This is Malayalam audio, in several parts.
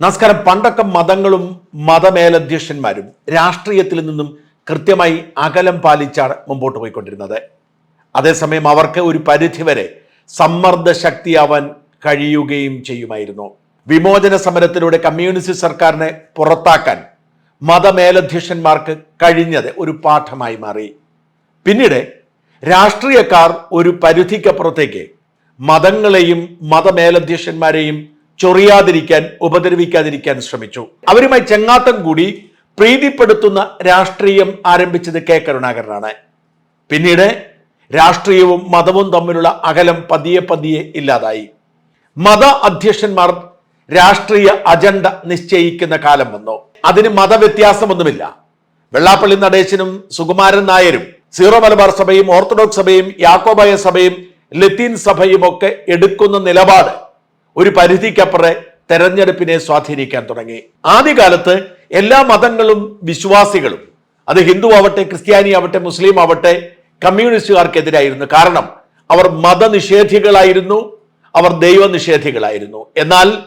നമസ്കാരം. പണ്ടൊക്കെ മതങ്ങളും മതമേലധ്യക്ഷന്മാരും രാഷ്ട്രീയത്തിൽ നിന്നും കൃത്യമായി അകലം പാലിച്ചാണ് മുമ്പോട്ട് പോയിക്കൊണ്ടിരുന്നത്. അതേസമയം അവർക്ക് ഒരു പരിധിവരെ സമ്മർദ്ദ ശക്തിയാവാൻ കഴിയുകയും ചെയ്യുമായിരുന്നു. വിമോചന സമരത്തിലൂടെ കമ്മ്യൂണിസ്റ്റ് സർക്കാരിനെ പുറത്താക്കാൻ മതമേലധ്യക്ഷന്മാർക്ക് കഴിഞ്ഞത് ഒരു പാഠമായി മാറി. പിന്നീട് രാഷ്ട്രീയക്കാർ ഒരു പരിധിക്കപ്പുറത്തേക്ക് മതങ്ങളെയും മതമേലധ്യക്ഷന്മാരെയും ചൊറിയാതിരിക്കാൻ ഉപദ്രവിക്കാതിരിക്കാൻ ശ്രമിച്ചു. അവരുമായി ചെങ്ങാത്തം കൂടി പ്രീതിപ്പെടുത്തുന്ന രാഷ്ട്രീയം ആരംഭിച്ചത് കെ. കരുണാകരനാണ്. പിന്നീട് രാഷ്ട്രീയവും മതവും തമ്മിലുള്ള അകലം പതിയെ പതിയെ ഇല്ലാതായി. മത അധ്യക്ഷന്മാർ രാഷ്ട്രീയ അജണ്ട നിശ്ചയിക്കുന്ന കാലം വന്നു. അതിന് മതവ്യത്യാസമൊന്നുമില്ല. വെള്ളാപ്പള്ളി നടേശനും സുകുമാരൻ നായരും സീറോ മലബാർ സഭയും ഓർത്തഡോക്സ് സഭയും യാക്കോബായ സഭയും ലത്തീൻ സഭയും ഒക്കെ എടുക്കുന്ന നിലപാട് ഒരു പരിധിക്കപ്പുറേ തെരഞ്ഞെടുപ്പിനെ സ്വാധീനിക്കാൻ തുടങ്ങി. ആദ്യകാലത്ത് എല്ലാ മതങ്ങളും വിശ്വാസികളും അത് ഹിന്ദു ആവട്ടെ ക്രിസ്ത്യാനി ആവട്ടെ മുസ്ലിം ആവട്ടെ കമ്മ്യൂണിസ്റ്റുകാർക്കെതിരായിരുന്നു. കാരണം അവർ മതനിഷേധികളായിരുന്നു അവർ ദൈവനിഷേധികളായിരുന്നു. എന്നാൽ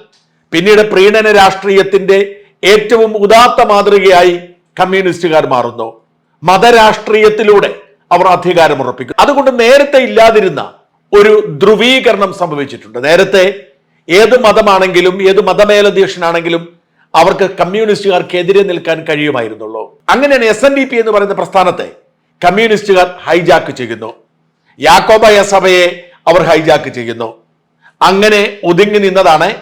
പിന്നീട് പ്രീണന രാഷ്ട്രീയത്തിന്റെ ഏറ്റവും ഉദാത്ത മാതൃകയായി കമ്മ്യൂണിസ്റ്റുകാർ മാറുന്നു. മതരാഷ്ട്രീയത്തിലൂടെ അവർ അധികാരം ഉറപ്പിക്കും അതുകൊണ്ട് നേരത്തെ ഇല്ലാതിരുന്ന ഒരു ധ്രുവീകരണം സംഭവിച്ചിട്ടുണ്ട്. നേരത്തെ ഏത് മതമാണെങ്കിലും ഏത് മതമേലധ്യക്ഷനാണെങ്കിലും അവർക്ക് കമ്മ്യൂണിസ്റ്റുകാർക്കെതിരെ നിൽക്കാൻ കഴിയുമായിരുന്നുള്ളൂ. അങ്ങനെയാണ് എസ് എൻ ഡി പി എന്ന് പറയുന്ന പ്രസ്ഥാനത്തെ കമ്മ്യൂണിസ്റ്റുകാർ ഹൈജാക്ക് ചെയ്യുന്നു. യാക്കോബായ സഭയെ അവർ ഹൈജാക്ക് ചെയ്യുന്നു. അങ്ങനെ ഒതുങ്ങി നിന്നതാണ്.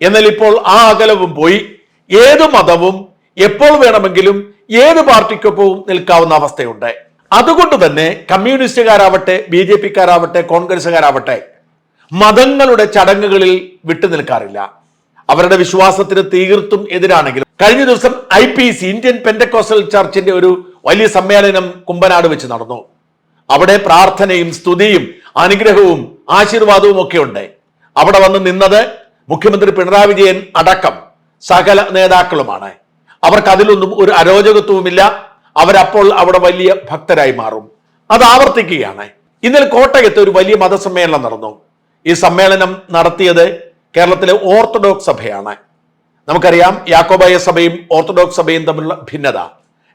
എന്നാൽ ഇപ്പോൾ ആ അകലവും പോയി. ഏത് മതവും എപ്പോൾ വേണമെങ്കിലും ഏത് പാർട്ടിക്കൊപ്പവും നിൽക്കാവുന്ന അവസ്ഥയുണ്ട്. അതുകൊണ്ട് തന്നെ കമ്മ്യൂണിസ്റ്റുകാരാവട്ടെ ബി ജെ പിക്കാരാവട്ടെ കോൺഗ്രസ്സുകാരാവട്ടെ മതങ്ങളുടെ ചടങ്ങുകളിൽ വിട്ടുനിൽക്കാറില്ല അവരുടെ വിശ്വാസത്തിന് തീർത്തും എതിരാണെങ്കിലും കഴിഞ്ഞ ദിവസം I P C Indian Pentecostal ചർച്ചിന്റെ ഒരു വലിയ സമ്മേളനം കുമ്പനാട് വെച്ച് നടന്നു. അവിടെ പ്രാർത്ഥനയും സ്തുതിയും അനുഗ്രഹവും ആശീർവാദവും ഒക്കെ ഉണ്ട്. അവിടെ വന്ന് നിന്നത് മുഖ്യമന്ത്രി പിണറായി വിജയൻ അടക്കം സകല നേതാക്കളുമാണ്. അവർക്ക് അതിലൊന്നും ഒരു അരോചകത്വവുമില്ല. അവരപ്പോൾ അവിടെ വലിയ ഭക്തരായി മാറും. അത് ആവർത്തിക്കുകയാണ്. ഇന്നലെ കോട്ടയത്ത് ഒരു വലിയ മതസമ്മേളനം നടന്നു. ഈ സമ്മേളനം നടത്തിയത് കേരളത്തിലെ ഓർത്തഡോക്സ് സഭയാണ്. നമുക്കറിയാം യാക്കോബായ സഭയും ഓർത്തഡോക്സ് സഭയും തമ്മിലുള്ള ഭിന്നത.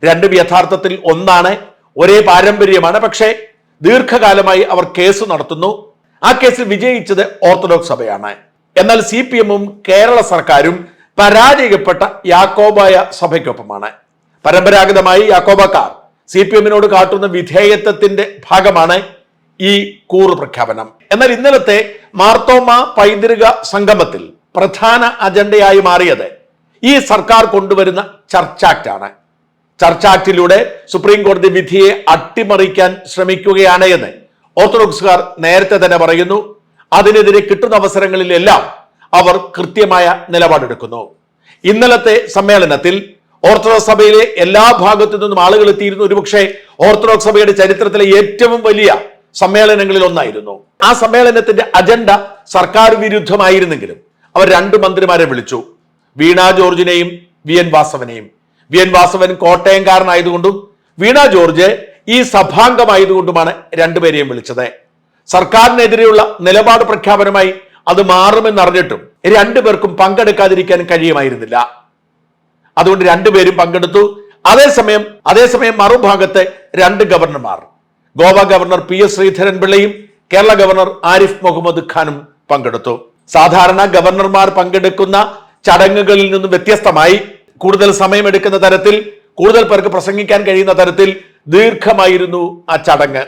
രണ്ടും യഥാർത്ഥത്തിൽ ഒന്നാണ് ഒരേ പാരമ്പര്യമാണ്. പക്ഷേ ദീർഘകാലമായി അവർ കേസ് നടത്തുന്നു. ആ കേസിൽ വിജയിച്ചത് ഓർത്തഡോക്സ് സഭയാണ്. എന്നാൽ സി പി എമ്മും കേരള സർക്കാരും പരാജയപ്പെട്ട യാക്കോബായ സഭയ്ക്കൊപ്പമാണ്. പരമ്പരാഗതമായി യാക്കോബക്കാർ സി പി എമ്മിനോട് കാട്ടുന്ന വിധേയത്വത്തിന്റെ ഭാഗമാണ് ഈ കൂറ് പ്രഖ്യാപനം. എന്നാൽ ഇന്നലത്തെ മാർത്തോമ പൈതൃക സംഗമത്തിൽ പ്രധാന അജണ്ടയായി മാറിയത് ഈ സർക്കാർ കൊണ്ടുവരുന്ന ചർച്ചാക്ട് ആണ്. ചർച്ചാക്ടിലൂടെ സുപ്രീം കോടതി വിധിയെ അട്ടിമറിക്കാൻ ശ്രമിക്കുകയാണ് എന്ന് ഓർത്തഡോക്സുകാർ നേരത്തെ തന്നെ പറയുന്നു. അതിനെതിരെ കിട്ടുന്ന അവസരങ്ങളിലെല്ലാം അവർ കൃത്യമായ നിലപാടെടുക്കുന്നു. ഇന്നലത്തെ സമ്മേളനത്തിൽ ഓർത്തഡോക്സ് സഭയിലെ എല്ലാ ഭാഗത്തു നിന്നും ആളുകൾ എത്തിയിരുന്നു. ഒരുപക്ഷെ ഓർത്തഡോക്സ് സഭയുടെ ചരിത്രത്തിലെ ഏറ്റവും വലിയ സമ്മേളനങ്ങളിൽ ഒന്നായിരുന്നു. ആ സമ്മേളനത്തിന്റെ അജണ്ട സർക്കാർ വിരുദ്ധമായിരുന്നെങ്കിലും അവർ രണ്ട് മന്ത്രിമാരെ വിളിച്ചു. വീണ ജോർജിനെയും വി എൻ വാസവനെയും. വി എൻ വാസവൻ കോട്ടയംകാരനായതുകൊണ്ടും വീണ ജോർജ് ഈ സഭാംഗമായതുകൊണ്ടുമാണ് രണ്ടുപേരെയും വിളിച്ചത്. സർക്കാരിനെതിരെയുള്ള നിലപാട് പ്രഖ്യാപനമായി അത് മാറുമെന്നറിഞ്ഞിട്ടും രണ്ടുപേർക്കും പങ്കെടുക്കാതിരിക്കാൻ കഴിയുമായിരുന്നില്ല. അതുകൊണ്ട് രണ്ടുപേരും പങ്കെടുത്തു. അതേസമയം അതേസമയം മറുഭാഗത്തെ രണ്ട് ഗവർണർമാർ. Goa governor P S Sreedharan ശ്രീധരൻപിള്ളയും Kerala governor Arif Muhammad ഖാനും പങ്കെടുത്തു. സാധാരണ ഗവർണർമാർ പങ്കെടുക്കുന്ന ചടങ്ങുകളിൽ നിന്നും വ്യത്യസ്തമായി കൂടുതൽ സമയമെടുക്കുന്ന തരത്തിൽ കൂടുതൽ പേർക്ക് പ്രസംഗിക്കാൻ കഴിയുന്ന തരത്തിൽ ദീർഘമായിരുന്നു ആ ചടങ്ങ്.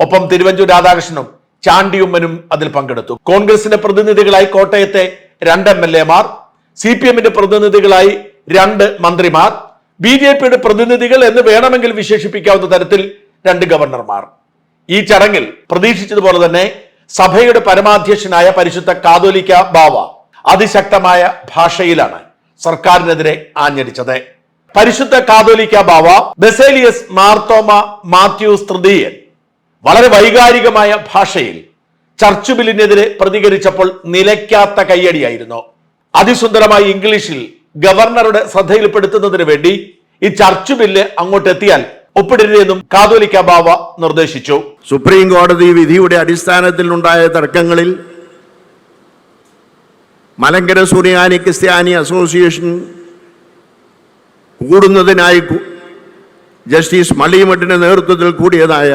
ഒപ്പം തിരുവഞ്ചൂർ രാധാകൃഷ്ണനും ചാണ്ടിയുമ്മനും അതിൽ പങ്കെടുത്തു. കോൺഗ്രസിന്റെ പ്രതിനിധികളായി കോട്ടയത്തെ രണ്ട് എം എൽ എമാർ സി പി എമ്മിന്റെ പ്രതിനിധികളായി രണ്ട് മന്ത്രിമാർ ബി ജെ പിയുടെ പ്രതിനിധികൾ എന്ന് വേണമെങ്കിൽ വിശേഷിപ്പിക്കാവുന്ന തരത്തിൽ രണ്ട് ഗവർണർമാർ. ഈ ചടങ്ങിൽ പ്രതീക്ഷിച്ചതുപോലെ തന്നെ സഭയുടെ പരമാധ്യക്ഷനായ പരിശുദ്ധ കാതോലിക്ക ബാവ അതിശക്തമായ ഭാഷയിലാണ് സർക്കാരിനെതിരെ ആഞ്ഞടിച്ചത്. പരിശുദ്ധ കാതോലിക്ക ബാവ ബെസേലിയസ് മാർത്തോമ മാത്യൂസ് തൃതീയൻ വളരെ വൈകാരികമായ ഭാഷയിൽ ചർച്ച് ബില്ലിനെതിരെ പ്രതികരിച്ചപ്പോൾ നിലയ്ക്കാത്ത കയ്യടിയായിരുന്നു. അതിസുന്ദരമായ ഇംഗ്ലീഷിൽ ഗവർണറുടെ ശ്രദ്ധയിൽപ്പെടുത്തുന്നതിന് വേണ്ടി ഈ ചർച്ച് ബില്ല് അങ്ങോട്ട് എത്തിയാൽ ഒപ്പിടരുതെന്നും കാതോലിക്ക ബാവ നിർദ്ദേശിച്ചു. സുപ്രീം കോടതി വിധിയുടെ അടിസ്ഥാനത്തിൽ ഉണ്ടായ തർക്കങ്ങളിൽ മലങ്കര സുറിയാനി ക്രിസ്ത്യാനി അസോസിയേഷൻ കൂടുന്നതിനായി ജസ്റ്റിസ് മള്ളിമഠിന്റെ നേതൃത്വത്തിൽ കൂടിയതായ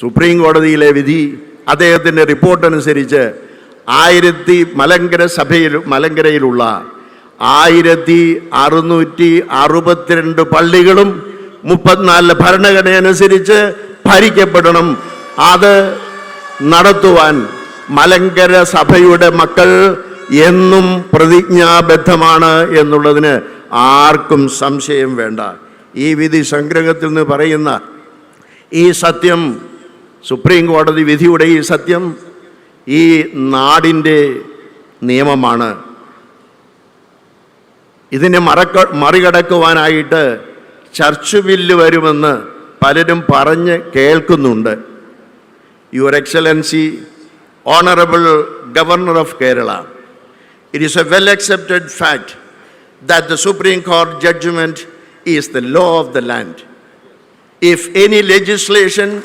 സുപ്രീം കോടതിയിലെ വിധി അദ്ദേഹത്തിന്റെ റിപ്പോർട്ടനുസരിച്ച് ആയിരത്തി മലങ്കര സഭയിൽ മലങ്കരയിലുള്ള ആയിരത്തി അറുന്നൂറ്റി അറുപത്തിരണ്ട് പള്ളികളും മുപ്പത്തിനാലിലെ ഭരണഘടന അനുസരിച്ച് ഭരിക്കപ്പെടണം. അത് നടത്തുവാൻ മലങ്കര സഭയുടെ മക്കൾ എന്നും പ്രതിജ്ഞാബദ്ധമാണ് എന്നുള്ളതിന് ആർക്കും സംശയം വേണ്ട. ഈ വിധി സംഗ്രഹത്തിൽ നിന്ന് പറയുന്ന ഈ സത്യം സുപ്രീം കോടതി വിധിയുടെ ഈ സത്യം ഈ നാടിന്റെ നിയമമാണ്. ഇതിനെ മറക്ക മറികടക്കുവാനായിട്ട് ചർച്ച് ബില്ല് വരുമെന്ന് പലരും പറഞ്ഞ് കേൾക്കുന്നുണ്ട് your excellency honourable governor of Kerala it is a well accepted fact that the Supreme Court judgment is the law of the land. If any legislation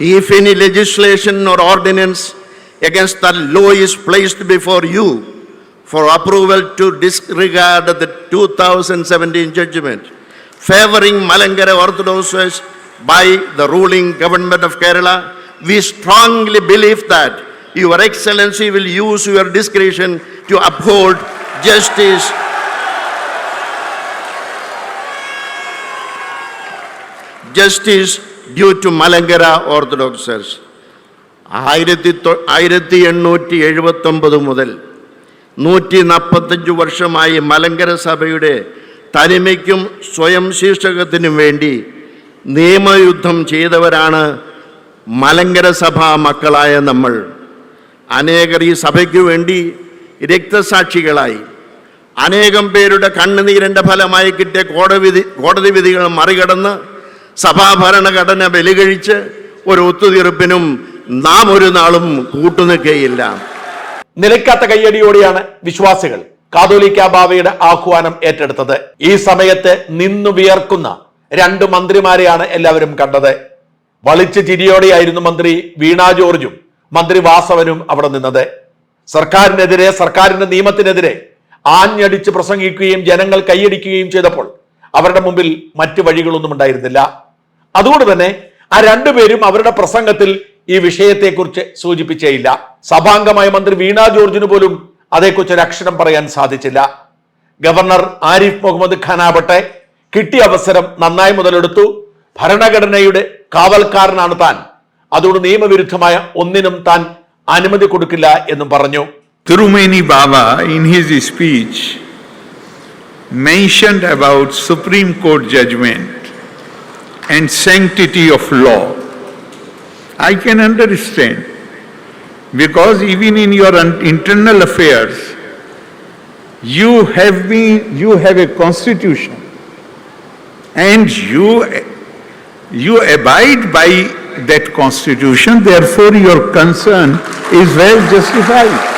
if any legislation or ordinance against that law is placed before you for approval to disregard the 2017 judgment favoring Malangara Orthodox Church by the ruling government of Kerala, we strongly believe that Your Excellency will use your discretion to uphold justice justice due to Malangara Orthodox Church. ആയിരത്തി ആയിരത്തി എണ്ണൂറ്റി എഴുപത്തൊമ്പത് മുതൽ നൂറ്റി നാൽപ്പത്തഞ്ച് വർഷമായി മലങ്കര സഭയുടെ തനിമയ്ക്കും സ്വയം ശീർഷകത്തിനും വേണ്ടി നിയമയുദ്ധം ചെയ്തവരാണ് മലങ്കര സഭാ മക്കളായ നമ്മൾ. അനേകർ ഈ സഭയ്ക്കു വേണ്ടി രക്തസാക്ഷികളായി. അനേകം പേരുടെ കണ്ണുനീരിന്റെ ഫലമായി കിട്ടിയ കോടതി കോടതി വിധികൾ മറികടന്ന് സഭാഭരണഘടന ബലികഴിച്ച് ഒരു ഒത്തുതീർപ്പിനും നാം ഒരു നാളും കൂട്ടുനിൽക്കുകയില്ല നിലക്കാത്ത കയ്യടിയോടെയാണ് വിശ്വാസികൾ കാതോലിക്ക ബാവയുടെ ആഹ്വാനം ഏറ്റെടുത്തത്. ഈ സമയത്ത് നിന്നു വിയർക്കുന്ന രണ്ട് മന്ത്രിമാരെയാണ് എല്ലാവരും കണ്ടത്. വളിച്ച ചിരിയോടെയായിരുന്നു മന്ത്രി വീണ ജോർജും മന്ത്രി വാസവനും അവിടെ നിന്നത്. സർക്കാരിനെതിരെ സർക്കാരിന്റെ നിയമത്തിനെതിരെ ആഞ്ഞടിച്ച് പ്രസംഗിക്കുകയും ജനങ്ങൾ കൈയടിക്കുകയും ചെയ്തപ്പോൾ അവരുടെ മുമ്പിൽ മറ്റു വഴികളൊന്നും ഉണ്ടായിരുന്നില്ല. അതുകൊണ്ട് തന്നെ ആ രണ്ടുപേരും അവരുടെ പ്രസംഗത്തിൽ ഈ വിഷയത്തെക്കുറിച്ച് സൂചിപ്പിച്ചേയില്ല. സഭാംഗമായ മന്ത്രി വീണ ജോർജിന് പോലും അതേക്കുറിച്ച് ഒരു അക്ഷരം പറയാൻ സാധിച്ചില്ല. ഗവർണർ ആരിഫ് മുഹമ്മദ് ഖാനാവട്ടെ കിട്ടിയ അവസരം നന്നായി മുതലെടുത്തു. ഭരണഘടനയുടെ കാവൽക്കാരനാണ് താൻ. അതുകൊണ്ട് നിയമവിരുദ്ധമായ ഒന്നിനും താൻ അനുമതി കൊടുക്കില്ല എന്നും പറഞ്ഞു. തിരുമേനി Baba in his speech mentioned about Supreme Court judgment and sanctity of law. I can understand, because even in your internal affairs, you have been, you have a constitution, and you, you abide by that constitution, therefore your concern is well justified.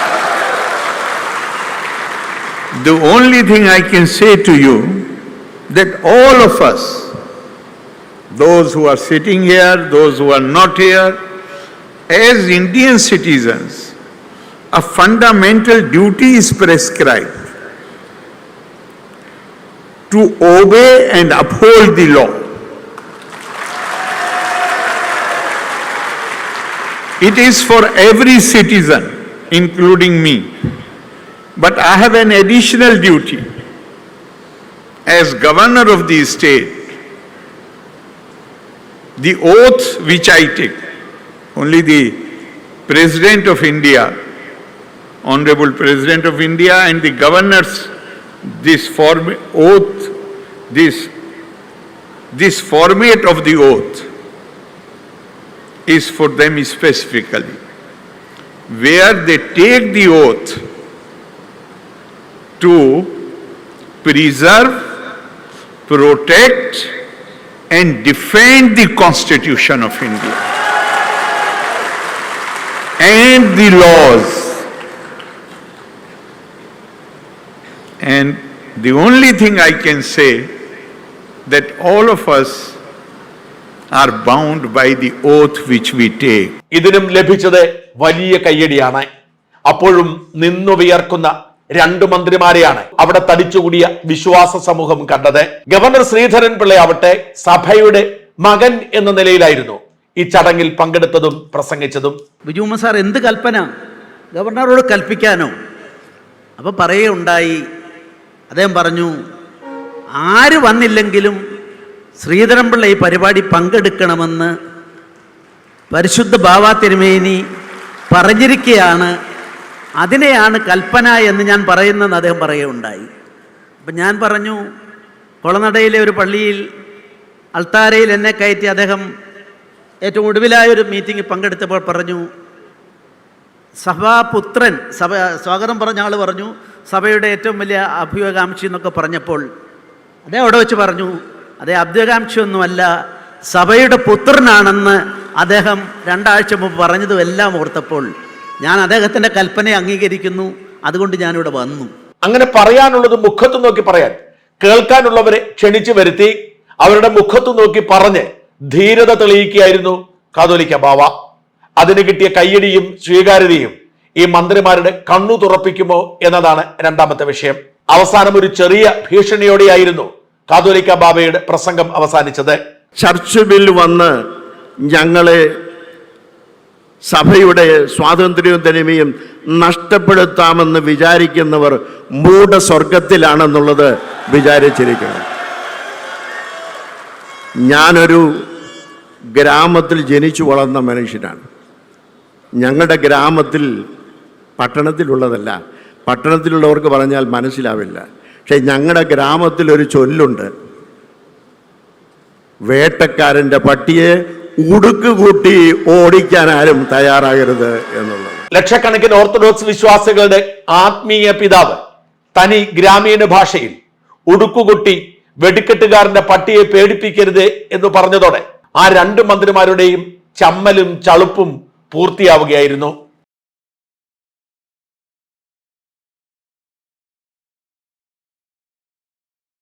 The only thing I can say to you, that all of us, those who are sitting here, those who are not here, as Indian citizens, a fundamental duty is prescribed to obey and uphold the law. It is for every citizen, including me. But I have an additional duty as governor of the state. The oath which I take, only the President of India, Honorable President of India and the governors, this form, oath, this, this format of the oath is for them specifically. Where they take the oath to preserve, protect, and defend the Constitution of India and the laws. And the only thing I can say that all of us are bound by the oath which we take. ഇതിനും ലഭിച്ചത് വലിയ കയ്യടിയാണ് അപ്പോഴും നിന്നുവിയർക്കുന്ന രണ്ടു മന്ത്രിമാരെയാണ് അവിടെ തടിച്ചുകൂടിയ വിശ്വാസ സമൂഹം കണ്ടത്. ഗവർണർ ശ്രീധരൻ പിള്ളയാവട്ടെ സഭയുടെ മകൻ എന്ന നിലയിലായിരുന്നു ഈ ചടങ്ങിൽ പങ്കെടുത്തതും പ്രസംഗിച്ചതും. ബിജുമ സാർ എന്ത് കൽപ്പന? ഗവർണറോട് കൽപ്പിക്കാനോ? അപ്പൊ പറയുകയുണ്ടായി. അദ്ദേഹം പറഞ്ഞു ആര് വന്നില്ലെങ്കിലും ശ്രീധരൻപിള്ള ഈ പരിപാടി പങ്കെടുക്കണമെന്ന് പരിശുദ്ധ ബാവാ തിരുമേനി പറഞ്ഞിരിക്കുകയാണ് അതിനെയാണ് കൽപ്പന എന്ന് ഞാൻ പറയുന്നതെന്ന് അദ്ദേഹം പറയുകയുണ്ടായി. അപ്പം ഞാൻ പറഞ്ഞു കൊളനടയിലെ ഒരു പള്ളിയിൽ അൾത്താരയിൽ എന്നെ കയറ്റി അദ്ദേഹം ഏറ്റവും ഒടുവിലായ ഒരു മീറ്റിംഗിൽ പങ്കെടുത്തപ്പോൾ പറഞ്ഞു സഭാപുത്രൻ സഭ സ്വാഗതം പറഞ്ഞ ആൾ പറഞ്ഞു സഭയുടെ ഏറ്റവും വലിയ അഭ്യുഗാംക്ഷി എന്നൊക്കെ പറഞ്ഞപ്പോൾ അദ്ദേഹം അവിടെ വെച്ച് പറഞ്ഞു അതേ അഭ്യുഗാംക്ഷിയൊന്നുമല്ല സഭയുടെ പുത്രനാണെന്ന് അദ്ദേഹം രണ്ടാഴ്ച മുമ്പ് പറഞ്ഞതും എല്ലാം ഓർത്തപ്പോൾ ഞാൻ അദ്ദേഹത്തിന്റെ കൽപ്പന അംഗീകരിക്കുന്നു. അതുകൊണ്ട് ഞാനിവിടെ വന്നു. അങ്ങനെ പറയാനുള്ളത് മുഖത്ത് നോക്കി പറയാൻ. കേൾക്കാനുള്ളവരെ ക്ഷണിച്ചു വരുത്തി. അവരുടെ മുഖത്ത് നോക്കി പറഞ്ഞ് ധീരത തെളിയിക്കുകയായിരുന്നു കാതോലിക്ക ബാവ. അതിന് കിട്ടിയ കയ്യടിയും സ്വീകാര്യതയും ഈ മന്ത്രിമാരുടെ കണ്ണു തുറപ്പിക്കുമോ എന്നതാണ് രണ്ടാമത്തെ വിഷയം. അവസാനം ഒരു ചെറിയ ഭീഷണിയോടെയായിരുന്നു കാതോലിക്ക ബാബയുടെ പ്രസംഗം അവസാനിച്ചത്. ചർച്ച് ബിൽ വന്ന് ഞങ്ങളെ സഭയുടെ സ്വാതന്ത്ര്യവും തനിമയും നഷ്ടപ്പെടുത്താമെന്ന് വിചാരിക്കുന്നവർ മൂഢസ്വർഗത്തിലാണെന്നുള്ളത് വിചാരിച്ചിരിക്കണം. ഞാനൊരു ഗ്രാമത്തിൽ ജനിച്ചു വളർന്ന മനുഷ്യനാണ്. ഞങ്ങളുടെ ഗ്രാമത്തിൽ പട്ടണത്തിലുള്ളതല്ല. പട്ടണത്തിലുള്ളവർക്ക് പറഞ്ഞാൽ മനസ്സിലാവില്ല. പക്ഷേ ഞങ്ങളുടെ ഗ്രാമത്തിലൊരു ചൊല്ലുണ്ട്. വേട്ടക്കാരന്റെ പട്ടിയെ ഉടുക്ക് കൂട്ടി ഓടിക്കാൻ ആരും തയ്യാറാകരുത് എന്നുള്ളത്. ലക്ഷക്കണക്കിന് ഓർത്തഡോക്സ് വിശ്വാസികളുടെ ആത്മീയ പിതാവ് തനി ഗ്രാമീണ ഭാഷയിൽ ഉടുക്കുകുട്ടി വെടിക്കെട്ടുകാരന്റെ പട്ടിയെ പേടിപ്പിക്കരുത് എന്ന് പറഞ്ഞതോടെ ആ രണ്ട് മന്ത്രിമാരുടെയും ചമ്മലും ചളുപ്പും പൂർത്തിയാവുകയായിരുന്നു.